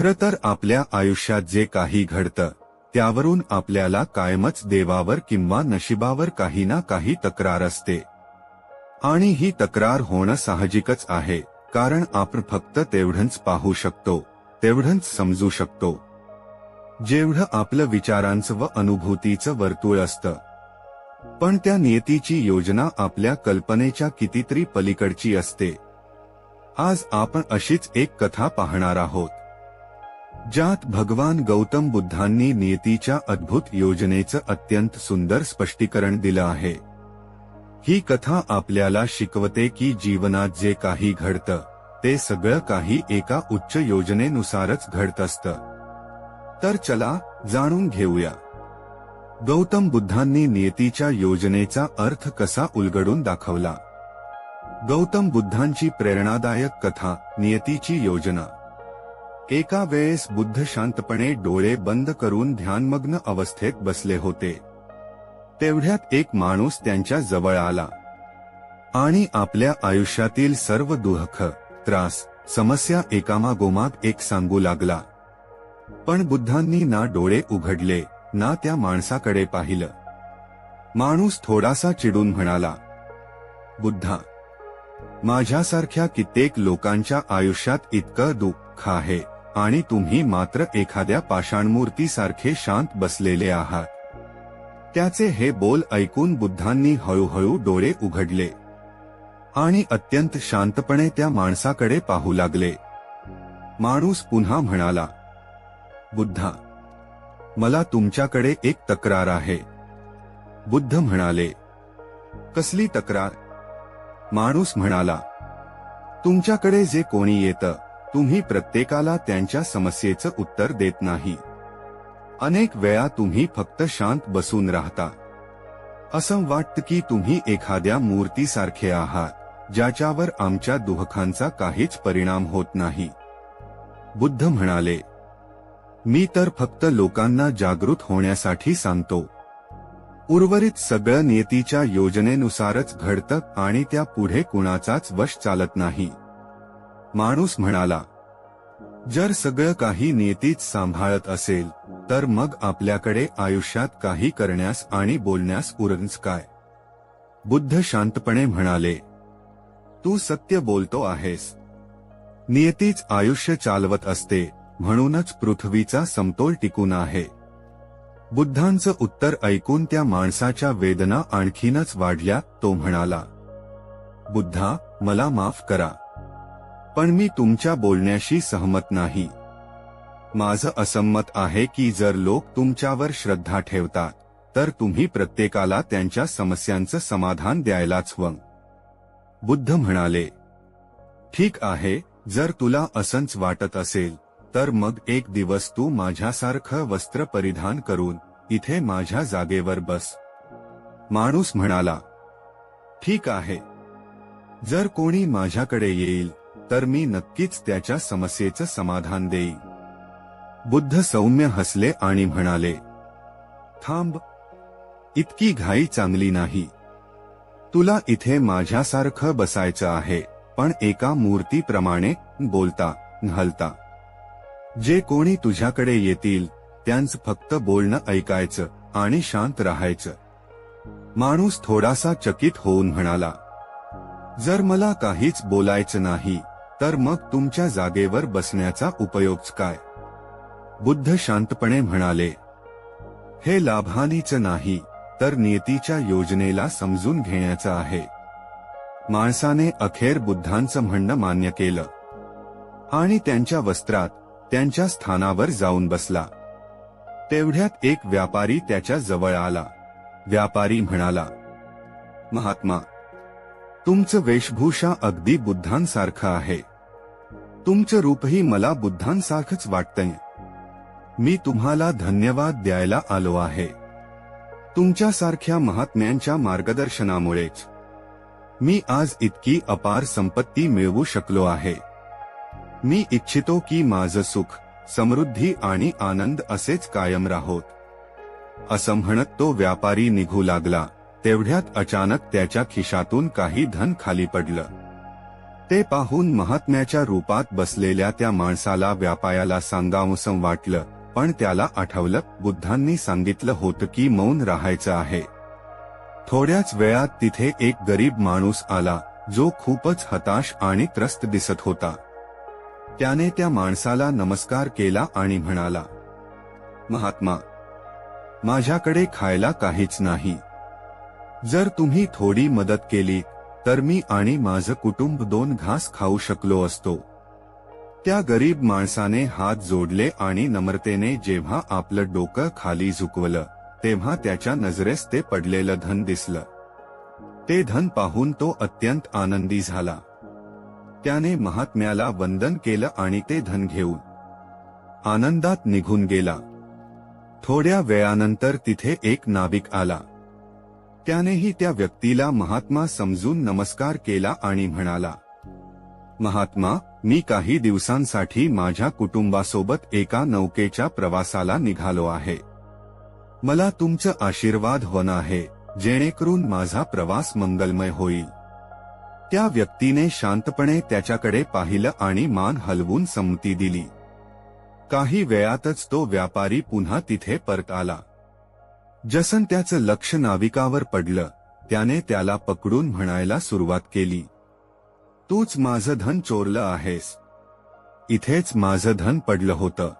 खरं तर आपल्या आयुष्यात जे काही घडतं त्यावरून आपल्याला कायमच देवावर किंवा नशिबावर काही ना काही तक्रार असते. आणि ही तक्रार होणं साहजिकच आहे कारण आपण फक्त तेवढंच पाहू शकतो तेवढंच समजू शकतो. जेवढं आपलं विचारांचं व अनुभूतीचं वर्तुळ असतं. पण त्या नियतीची योजना आपल्या कल्पनेच्या कितीतरी पलीकडची असते. आज आपण अशीच एक कथा पाहणार आहोत. ज्यात भगवान गौतम बुद्धांनी नियतीच्या अद्भुत योजनेचं अत्यंत सुंदर स्पष्टीकरण दिलं आहे. ही कथा आपल्याला शिकवते की जीवनात जे काही घडतं ते सगळं काही एका उच्च योजनेनुसारच घडत असतं. तर चला जाणून घेऊया. गौतम बुद्धांनी नियतीच्या योजनेचा अर्थ कसा उलगडून दाखवला? गौतम बुद्धांची प्रेरणादायक कथा नियतीची योजना. एका वेळेस बुद्ध शांतपणे डोळे बंद करून ध्यानमग्न अवस्थेत बसले होते. तेवढ्यात एक माणूस त्यांच्या जवळ आला. आणि आपल्या आयुष्यातील सर्व दुःख त्रास समस्या एकामागोमाग एक सांगू लागला. पण बुद्धांनी ना डोळे उघडले ना त्या माणसाकडे पाहिलं. माणूस थोडासा चिडून म्हणाला बुद्धा माझ्यासारख्या कित्येक लोकांच्या आयुष्यात इतकं दुःख आहे. आणि तुम्ही मात्र एखाद्या पाषाणमूर्तीसारखे शांत बसलेले आहात. त्याचे हे बोल ऐकून बुद्धांनी हळूहळू डोळे उघडले. आणि अत्यंत शांतपणे त्या माणसाकडे पाहू लागले. माणूस पुन्हा म्हणाला बुद्धा मला तुमच्याकडे एक तक्रार आहे. बुद्ध म्हणाले कसली तक्रार? माणूस म्हणाला तुमच्याकडे जे कोणी येतं तुम्ही प्रत्येकाला त्यांच्या समस्येचं उत्तर देत नाही. अनेक वेळा तुम्ही फक्त शांत बसून राहता. असं वाटतं की तुम्ही एखाद्या मूर्तीसारखे आहात ज्याच्यावर आमच्या दुःखांचा काहीच परिणाम होत नाही. बुद्ध म्हणाले मी तर फक्त लोकांना जागृत होण्यासाठी सांगतो. उर्वरित सगळं नियतीच्या योजनेनुसारच घडतं आणि त्या पुढे कुणाचाच वश चालत नाही. माणूस म्हणाला जर सगळं काही नियतीच सांभाळत असेल तर मग आपल्याकडे आयुष्यात काही करण्यास आणि बोलण्यास उरंच काय? बुद्ध शांतपणे म्हणाले तू सत्य बोलतो आहेस. नियतीच आयुष्य चालवत असते म्हणूनच पृथ्वीचा समतोल टिकून आहे. बुद्धांचं उत्तर ऐकून त्या माणसाच्या वेदना आणखीनच वाढल्या तो म्हणाला बुद्धा मला माफ करा. पण मी तुमच्या बोलण्याशी सहमत नाही. माझं असंमत आहे की जर लोक तुमच्यावर श्रद्धा ठेवतात तर तुम्ही प्रत्येकाला त्यांच्या समस्यांचं समाधान द्यायलाच हवं. बुद्ध म्हणाले ठीक आहे जर तुला असंच वाटत असेल तर मग एक दिवस तू माझ्यासारखं वस्त्र परिधान करून इथे माझ्या जागेवर बस. माणूस म्हणाला ठीक आहे. जर कोणी माझ्याकडे येईल तर मी नक्कीच त्याच्या समस्येचं समाधान देईन. बुद्ध सौम्य हसले आणि म्हणाले थांब. इतकी घाई चांगली नाही. तुला इथे माझ्यासारखं बसायचं आहे पण एका मूर्तीप्रमाणे बोलता हलता जे कोणी तुझ्याकडे येतील त्यांचं फक्त बोलणं ऐकायचं आणि शांत राहायचं. माणूस थोडासा चकित होऊन म्हणाला जर मला काहीच बोलायचं नाही तर मग तुमच्या जागेवर बसण्याचा उपयोगच काय? बुद्ध शांतपणे म्हणाले हे लाभानीचं नाही तर नियतीच्या योजनेला समजून घेण्याचं आहे. माणसाने अखेर बुद्धांचं म्हणणं मान्य केलं. आणि त्यांच्या वस्त्रात त्यांच्या स्थानावर जाऊन बसला. तेवढ्यात एक व्यापारी त्याच्याजवळ आला. व्यापारी म्हणाला महात्मा तुमचं वेशभूषा अगदी बुद्धांसारखं आहे. तुमचं रूपही मला बुद्धांसारखंच वाटतंय. मी तुम्हाला धन्यवाद द्यायला आलो आहे. तुमच्यासारख्या महात्म्यांच्या मार्गदर्शनामुळेच. मी आज इतकी अपार संपत्ती मिळवू शकलो आहे. मी इच्छितो की माझं सुख समृद्धी आणि आनंद असेच कायम राहोत. असं म्हणत तो व्यापारी निघू लागला तेवढ्यात अचानक त्याच्या खिशातून काही धन खाली पडलं. ते पाहून महात्म्याच्या रूपात बसलेल्या त्या माणसाला व्यापायाला सांगावसं वाटलं पण त्याला आठवलं बुद्धांनी सांगितलं होतं की मौन राहायचं आहे. थोड्याच वेळात तिथे एक गरीब माणूस आला जो खूपच हताश आणि त्रस्त दिसत होता. त्याने त्या माणसाला नमस्कार केला आणि म्हणाला महात्मा माझ्याकडे खायला काहीच नाही. जर तुम्ही थोडी मदत केली तर मी आणि माझं कुटुंब दोन घास खाऊ शकलो असतो. त्या गरीब माणसाने हात जोडले आणि नम्रतेने जेव्हा आपलं डोकं खाली झुकवलं तेव्हा त्याच्या नजरेस ते पडलेलं धन दिसलं. ते धन पाहून तो अत्यंत आनंदी झाला. त्याने महात्म्याला वंदन केलं आणि ते धन घेऊन आनंदात निघून गेला. थोड्या वेळानंतर तिथे एक नाविक आला. त्यानेही त्या व्यक्तीला महात्मा समजून नमस्कार केला आणि म्हणाला महात्मा मी काही दिवसांसाठी माझ्या कुटुंबासोबत एका नौकेच्या प्रवासाला निघालो आहे. मला तुमचं आशीर्वाद होणं आहे जेणेकरून माझा प्रवास मंगलमय होईल. त्या व्यक्तीने शांतपणे त्याच्याकडे पाहिलं आणि मान हलवून संमती दिली. काही वेळातच तो व्यापारी पुन्हा तिथे परत आला. जसन त्याचं लक्ष नाविकावर पडलं त्याने त्याला पकडून म्हणायला सुरुवात केली तूच माझं धन चोरलं आहेस. इथेच माझं धन पडलं होतं.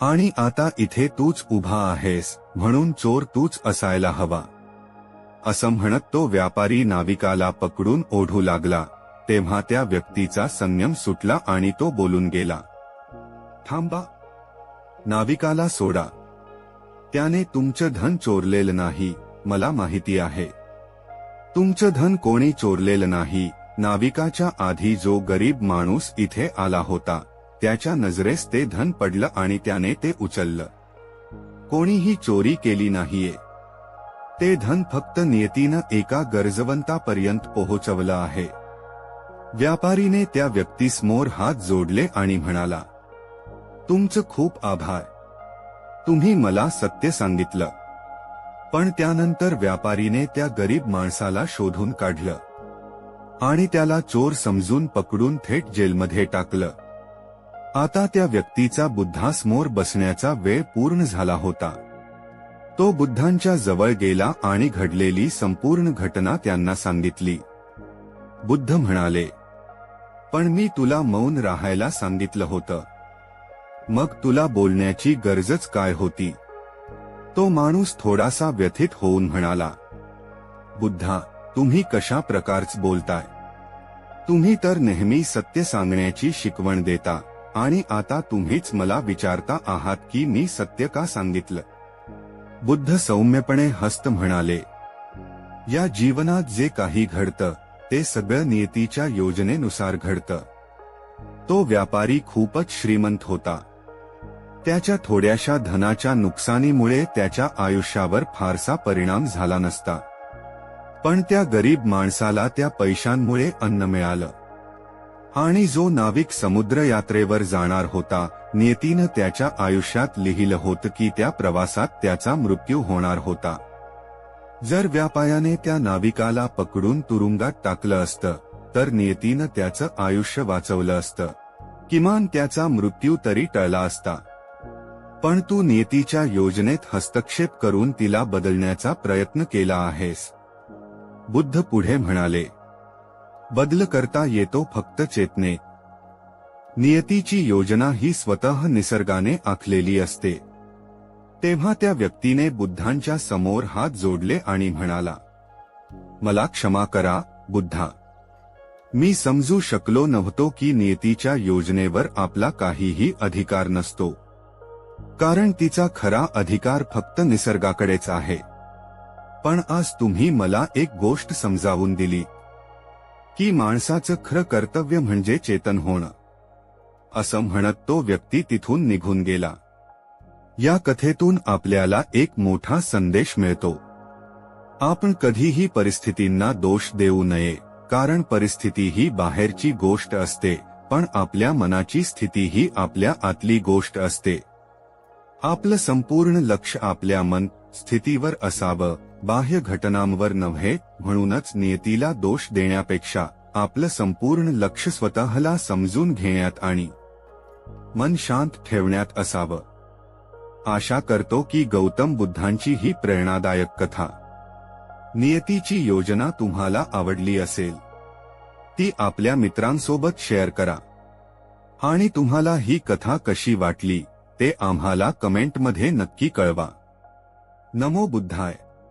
आणि आता इथे तूच उभा आहेस म्हणून चोर तूच असायला हवा. असं म्हणत तो व्यापारी नाविकाला पकडून ओढू लागला तेव्हा त्या व्यक्तीचा संयम सुटला आणि तो बोलून गेला थांबा. नाविकाला सोडा. त्याने तुमचं धन चोरलेलं नाही मला माहिती आहे. तुमचं धन कोणी चोरलेलं नाही नाविकाच्या आधी जो गरीब माणूस इथे आला होता त्याच्या नजरेस ते धन पडलं आणि त्याने ते उचललं. कोणीही चोरी केली नाहीये. ते धन फक्त नियतीनं एका गरजवंतापर्यंत पोहोचवलं आहे. व्यापारीने त्या व्यक्तीसमोर हात जोडले आणि म्हणाला तुमचं खूप आभार. तुम्ही मला सत्य सांगितलं. पण त्यानंतर व्यापारीने त्या गरीब माणसाला शोधून काढलं. आणि त्याला चोर समजून पकडून थेट जेलमध्ये टाकलं. आता त्या व्यक्तीचा बुद्धासमोर बसण्याचा वेळ पूर्ण झाला होता. तो बुद्धांच्या जवळ गेला आणि घडलेली संपूर्ण घटना त्यांना सांगितली. बुद्ध म्हणाले पण मी तुला मौन राहायला सांगितलं होतं. मग तुला बोलण्याची गरजच काय होती? तो माणूस थोडासा व्यथित होऊन म्हणाला बुद्धा तुम्ही कशा प्रकारच बोलताय? तुम्ही तर नेहमी सत्य सांगण्याची शिकवण देता आणि आता तुम्हीच मला विचारता आहात की मी सत्य का सांगितलं? बुद्ध सौम्यपणे हस्त म्हणाले या जीवनात जे काही घडतं ते सगळं नियतीच्या योजनेनुसार घडतं. तो व्यापारी खूपच श्रीमंत होता. त्याच्या थोड्याशा धनाच्या नुकसानीमुळे त्याच्या आयुष्यावर फारसा परिणाम झाला नसता. पण त्या गरीब माणसाला त्या पैशांमुळे अन्न मिळालं. आणि जो नाविक समुद्र यात्रेवर जाणार होता नियतीनं त्याच्या आयुष्यात लिहिलं होतं की त्या प्रवासात त्याचा मृत्यू होणार होता. जर व्यापायाने त्या नाविकाला पकडून तुरुंगात टाकलं असतं तर नियतीनं त्याचं आयुष्य वाचवलं असतं. किमान त्याचा मृत्यू तरी टळला असता. पण तू नियतीच्या योजनेत हस्तक्षेप करून तिला बदलण्याचा प्रयत्न केला आहेस. बुद्ध पुढे म्हणाले बदल करता येतो फक्त चेतने. नियतीची योजना ही स्वतः निसर्गाने आखलेली असते. तेव्हा त्या व्यक्तीने बुद्धांच्या समोर हात जोडले आणि म्हणाला मला क्षमा करा बुद्धा. मी समजू शकलो नव्हतो की नियतीच्या योजनेवर आपला काहीही अधिकार नसतो. कारण तिचा खरा अधिकार फक्त निसर्गाकडेच आहे. पण आज तुम्ही मला एक गोष्ट समजावून दिली. की माणसाचं खरं कर्तव्य म्हणजे चेतन होणं. असं म्हणत तो व्यक्ती तिथून निघून गेला. या कथेतून आपल्याला एक मोठा संदेश मिळतो. आपण कधीही परिस्थितींना दोष देऊ नये कारण परिस्थिती ही बाहेरची गोष्ट असते पण आपल्या मनाची स्थिती ही आपल्या आतली गोष्ट असते. आपलं संपूर्ण लक्ष आपल्या मन स्थितीवर असावं. बाह्य घटनांवर नव्हे म्हणूनच नियतीला दोष देण्यापेक्षा आपलं संपूर्ण लक्ष स्वतःला समजून घेण्यात आणि मन शांत ठेवण्यात असावं. आशा करतो की गौतम बुद्धांची ही प्रेरणादायक कथा. नियतीची योजना तुम्हाला आवडली असेल. ती आपल्या मित्रांसोबत शेअर करा. आणि तुम्हाला ही कथा कशी वाटली? ते आम्हाला कमेंटमध्ये नक्की कळवा. नमो बुद्धाय.